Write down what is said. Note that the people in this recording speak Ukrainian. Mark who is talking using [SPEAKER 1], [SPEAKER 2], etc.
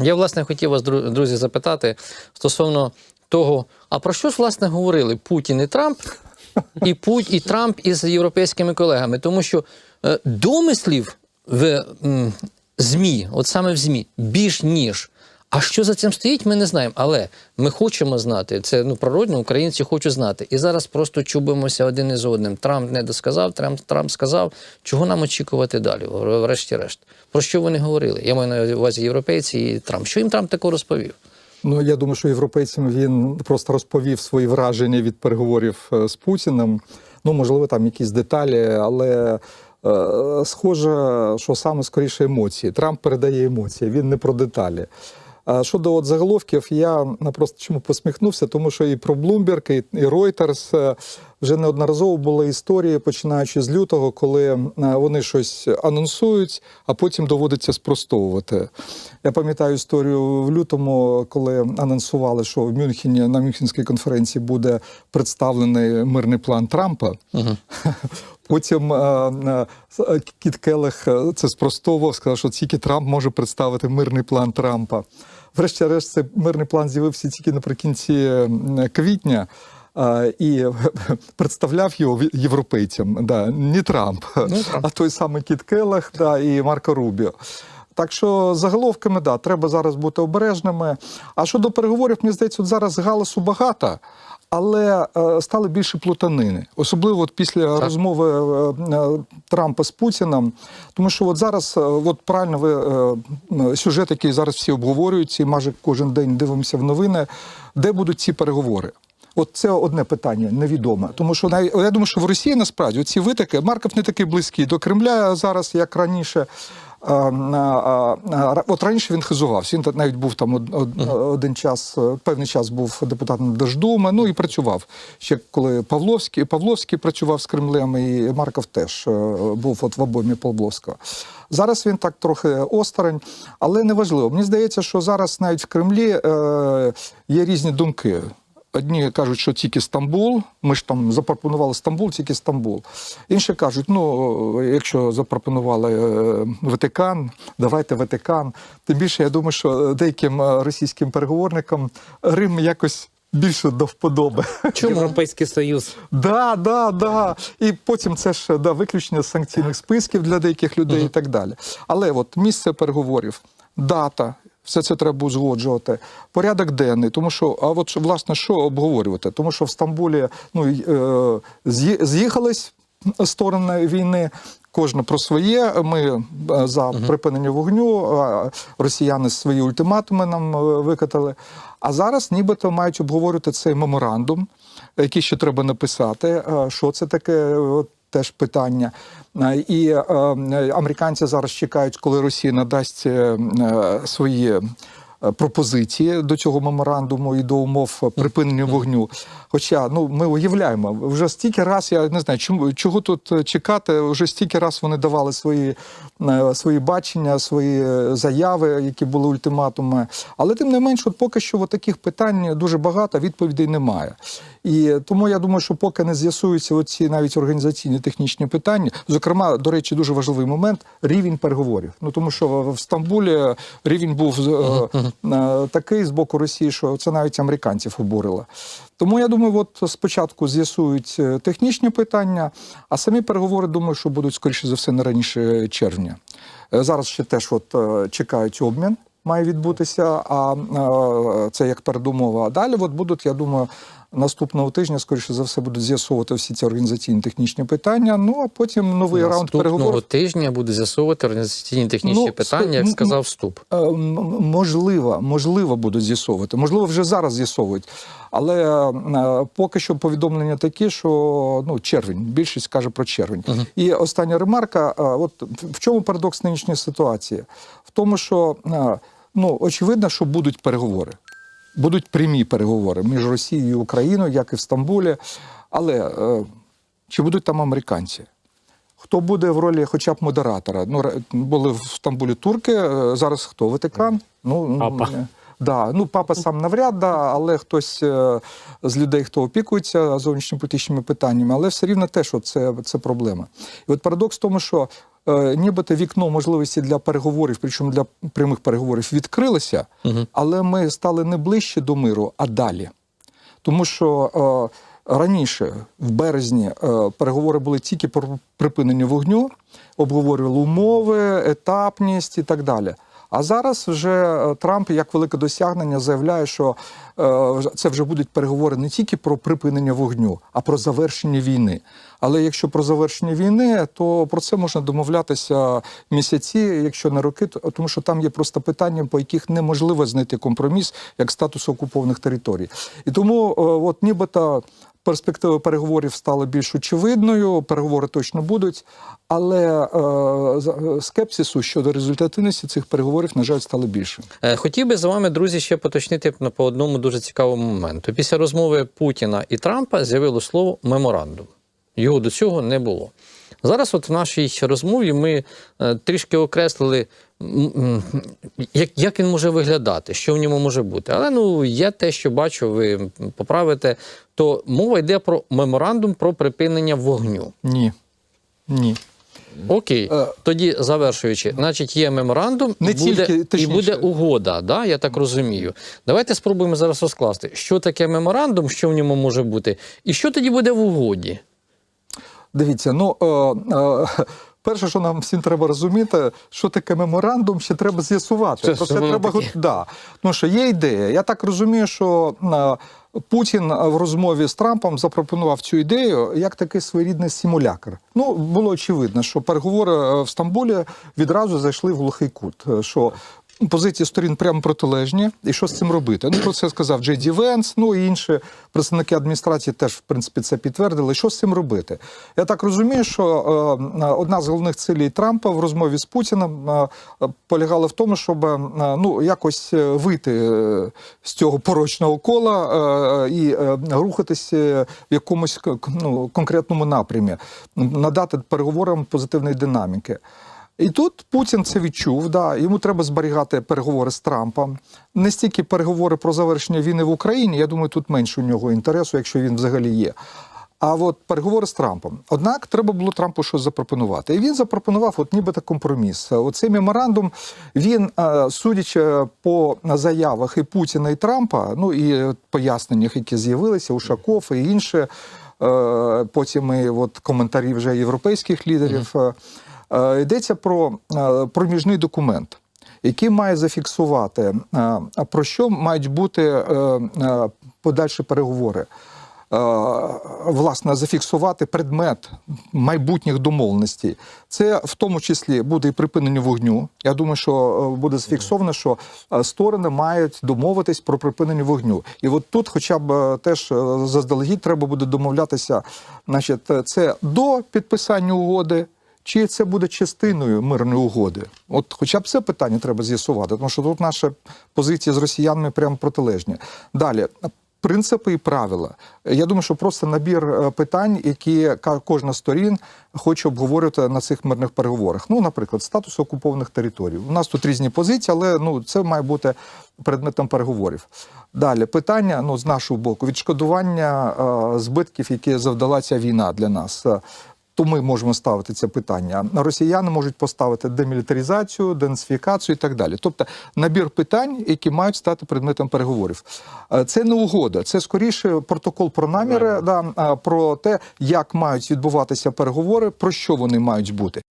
[SPEAKER 1] Я, власне, хотів вас, друзі, запитати стосовно того, а про що ж, власне, говорили Путін і Трамп, і, Путь, і Трамп із європейськими колегами? Тому що е, домислів в ЗМІ, от саме в ЗМІ, більш ніж. А що за цим стоїть, ми не знаємо. Але ми хочемо знати. Це ну природно, українці хочуть знати. І зараз просто чубимося один із одним. Трамп не досказав, Трамп, Трамп сказав, чого нам очікувати далі, врешті-решт. Про що вони говорили? Я маю на увазі європейці і Трамп. Що їм Трамп такого розповів?
[SPEAKER 2] Ну я думаю, що європейцям він просто розповів свої враження від переговорів е, з Путіним. Ну, можливо, там якісь деталі, але е, схоже, що саме скоріше емоції. Трамп передає емоції, він не про деталі. А щодо от заголовків, я просто чому посміхнувся, тому що і про Bloomberg, і, Reuters е, вже неодноразово були історії, починаючи з лютого, коли е, вони щось анонсують, а потім доводиться спростовувати. Я пам'ятаю історію в лютому, коли анонсували, що в Мюнхені на Мюнхенській конференції буде представлений мирний план Трампа. Потім е, Кіт Келех це спростовував, сказав, що тільки Трамп може представити мирний план Трампа. Врешті-решт, цей мирний план з'явився тільки наприкінці квітня. І представляв його європейцям, да, не Трамп,
[SPEAKER 1] Ну, Трамп.
[SPEAKER 2] а той самий Кіт Келлах, да, і Марко Рубіо. Так що заголовками, да, треба зараз бути обережними. А щодо переговорів, мені здається, от зараз галасу багато, але е, стали більше плутанини, особливо от після розмови е, е, Трампа з Путіним. Тому що от зараз, от правильно ви сюжет, який зараз всі обговорюють, і майже кожен день дивимося в новини, де будуть ці переговори. От це одне питання невідоме. Тому що навіть я думаю, що в Росії насправді ці витоки Марков не такий близький до Кремля зараз, як раніше. От раніше він хизувався. Він навіть був там од- од- один час, е, певний час був депутатом Держдуми, ну і працював. Ще коли Павловський, Павловський працював з Кремлем, і Марков теж е, був от в обоймі Павловського. Зараз він так трохи осторонь, але неважливо. Мені здається, що зараз навіть в Кремлі е, є різні думки. Одні кажуть, що тільки Стамбул. Ми ж там запропонували Стамбул, тільки Стамбул. Інші кажуть, ну якщо запропонували е, Ватикан, давайте Ватикан. Тим більше, я думаю, що деяким е, російським переговорникам Рим якось більше до вподоби. Чому?
[SPEAKER 3] Європейський Союз.
[SPEAKER 2] Да, да, да. І потім це ж да, виключення санкційних списків для деяких людей і так далі. Але от місце переговорів, дата. Все це треба узгоджувати. Порядок денний, тому що, а от власне, що обговорювати? Тому що в Стамбулі ну, е, з'їхались сторони війни, кожна про своє. Ми е, за припинення вогню, росіяни свої ультиматуми нам е, викатали. А зараз нібито мають обговорювати цей меморандум, який ще треба написати. Що це таке? Теж питання. Е, І е, американці зараз чекають, коли Росія надасть е, е, свої е, пропозиції до цього меморандуму і до умов припинення вогню. Хоча ну ми уявляємо, вже стільки раз я не знаю, чому чого тут чекати. Вже стільки раз вони давали свої, свої бачення, свої е, заяви, які були ультиматуми. Але тим не менш, от поки що от таких питань дуже багато, відповідей немає. І тому я думаю, що поки не з'ясуються оці навіть організаційні технічні питання, зокрема, до речі, дуже важливий момент рівень переговорів. Ну тому що в Стамбулі рівень був е, е, такий з боку Росії, що це навіть американців обурило. Тому я думаю, от спочатку з'ясують е, технічні питання, а самі переговори, думаю, що будуть скоріше за все не раніше червня. Е, Зараз ще теж от е, чекають обмін. Має відбутися, а е, це як передумова. А далі от будуть, я думаю, наступного тижня, скоріше за все, будуть з'ясовувати всі ці організаційні технічні питання. Ну а потім новий раунд
[SPEAKER 1] Наступного
[SPEAKER 2] переговорів.
[SPEAKER 1] тижня буде з'ясовувати організаційні технічні
[SPEAKER 2] Ну,
[SPEAKER 1] питання, як сказав вступ.
[SPEAKER 2] Е, Можливо, можливо, будуть з'ясовувати. Можливо, вже зараз з'ясовують. Але е, поки що повідомлення такі, що ну червень, більшість каже про червень. І остання ремарка: от в чому парадокс нинішньої ситуації? В тому, що ну очевидно, що будуть переговори. Будуть прямі переговори між Росією і Україною, як і в Стамбулі. Але е, чи будуть там американці? Хто буде в ролі хоча б модератора? Ну, були в Стамбулі турки, е, зараз хто? Ватикан? Ну,
[SPEAKER 3] Папа.
[SPEAKER 2] Да, ну папа сам навряд, да, але хтось е, з людей, хто опікується зовнішньополітичними питаннями, але все рівно те, що це, це проблема. І от парадокс в тому, що нібито вікно можливості для переговорів, причому для прямих переговорів, відкрилося, але ми стали не ближче до миру, а далі. Тому що е, раніше, в березні, е, переговори були тільки про припинення вогню, обговорювали умови, етапність і так далі. А зараз вже е, Трамп, як велике досягнення, заявляє, що е, це вже будуть переговори не тільки про припинення вогню, а про завершення війни. Але якщо про завершення війни, то про це можна домовлятися місяці, якщо не роки, то- тому що там є просто питання, по яких неможливо знайти компроміс як статус окупованих територій. І тому, е, от нібито. Перспектива переговорів стала більш очевидною, переговори точно будуть, але е, з- скепсису щодо результативності цих переговорів, на жаль, стало більше.
[SPEAKER 1] Е, Хотів би з вами, друзі, ще поточнити по одному дуже цікавому моменту. Після розмови Путіна і Трампа з'явило слово меморандум. Його до цього не було. Зараз, от в нашій розмові, ми е, трішки окреслили, як, як він може виглядати, що в ньому може бути. Але ну, я те, що бачу, ви поправите, то мова йде про меморандум про припинення вогню.
[SPEAKER 2] Ні. Ні.
[SPEAKER 1] Окей,
[SPEAKER 2] Е,
[SPEAKER 1] тоді завершуючи, значить, є меморандум
[SPEAKER 2] Не
[SPEAKER 1] і, буде,
[SPEAKER 2] тільки,
[SPEAKER 1] і буде угода, да? я так розумію. Давайте спробуємо зараз розкласти, що таке меморандум, що в ньому може бути, і що тоді буде в угоді.
[SPEAKER 2] Дивіться, ну е, е, перше, що нам всім треба розуміти, що таке меморандум, ще треба з'ясувати. Про це треба да. Тому що є ідея. Я так розумію, що Путін в розмові з Трампом запропонував цю ідею як такий своєрідний симулякр. Ну було очевидно, що переговори е, в Стамбулі відразу зайшли в глухий кут. е, Що Позиції сторін прямо протилежні, і що з цим робити? Ну про це сказав Джей Ді Венс, ну і інші представники адміністрації теж в принципі це підтвердили. Що з цим робити? Я так розумію, що е, одна з головних цілей Трампа в розмові з Путіним е, полягала в тому, щоб е, ну якось е, вийти е, з цього порочного кола е, і е, рухатись е, в якомусь ну, конкретному напрямі, надати переговорам позитивної динаміки. І тут Путін це відчув. Да, йому треба зберігати переговори з Трампом. Не стільки переговори про завершення війни в Україні. Я думаю, тут менше у нього інтересу, якщо він взагалі є. А от переговори з Трампом. Однак треба було Трампу щось запропонувати. І він запропонував, от нібито компроміс. Оцей меморандум, він, е, судячи по заявах і Путіна, і Трампа, ну і поясненнях, які з'явилися, Ушаков і інші, е, потім і от коментарі вже європейських лідерів. е, Е, Йдеться про е, проміжний документ, який має зафіксувати, е, про що мають бути е, е, подальші переговори. Е, Власне, зафіксувати предмет майбутніх домовленостей. Це в тому числі буде і припинення вогню. Я думаю, що е, буде зафіксовано, що е, сторони мають домовитись про припинення вогню. І от тут, хоча б е, теж е, заздалегідь, треба буде домовлятися, значить, е, це до підписання угоди. Чи це буде частиною мирної угоди? От, хоча б це питання треба з'ясувати, тому що тут наші позиції з росіянами прямо протилежні. Далі. Принципи і правила. Я думаю, що просто набір е, питань, які кожна сторін хоче обговорювати на цих мирних переговорах. Ну, наприклад, статус окупованих територій. У нас тут різні позиції, але ну це має бути предметом переговорів. Далі питання ну з нашого боку відшкодування е, збитків, які завдала ця війна для нас. Е, то ми можемо ставити це питання. Росіяни можуть поставити демілітаризацію, денацифікацію і так далі. Тобто набір питань, які мають стати предметом переговорів. Е, Це не угода, це скоріше протокол про наміри, да, про те, як мають відбуватися переговори, про що вони мають бути.